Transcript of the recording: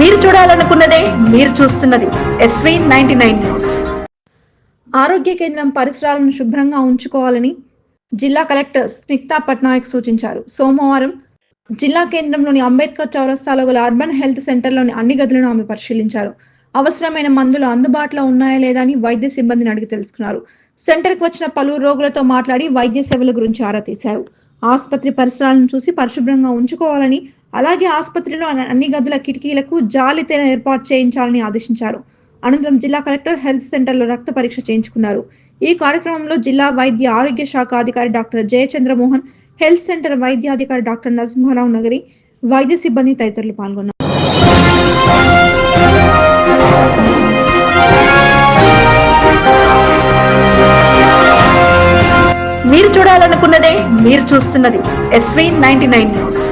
మీరు చూడాలనుకున్నదే మీరు చూస్తున్నది ఎస్వీ నైన్టీ నైన్ న్యూస్ ఆరోగ్య కేంద్రం పరిసరాలను శుభ్రంగా ఉంచుకోవాలని జిల్లా కలెక్టర్ స్నిగ్తా పట్నాయక్ సూచించారు. సోమవారం జిల్లా కేంద్రంలోని అంబేద్కర్ చౌరస్తాలో గల అర్బన్ హెల్త్ సెంటర్లోని అన్ని గదులను ఆమె పరిశీలించారు. అవసరమైన మందులు అందుబాటులో ఉన్నాయా లేదా అని వైద్య సిబ్బందిని అడిగి తెలుసుకున్నారు. సెంటర్కి వచ్చిన పలువురు రోగులతో మాట్లాడి వైద్య సేవల గురించి ఆరా తీశారు. ఆసుపత్రి పరిసరాలను చూసి పరిశుభ్రంగా ఉంచుకోవాలని అలాగే ఆసుపత్రిలో అన్ని గదుల కిటికీలకు జాలితేన ఏర్పాటు చేయించాలని ఆదేశించారు. అనంతరం జిల్లా కలెక్టర్ హెల్త్ సెంటర్లో రక్త పరీక్ష చేయించుకున్నారు. ఈ కార్యక్రమంలో జిల్లా వైద్య ఆరోగ్య శాఖ అధికారి డాక్టర్ జయచంద్రమోహన్ హెల్త్ సెంటర్ వైద్యాధికారి డాక్టర్ నరసింహారావు నగరి వైద్య సిబ్బంది తదితరులు పాల్గొన్నారు. మీరు చూడాలనుకున్నదే మీరు చూస్తున్నది ఎస్వీ నైన్టీ నైన్ న్యూస్.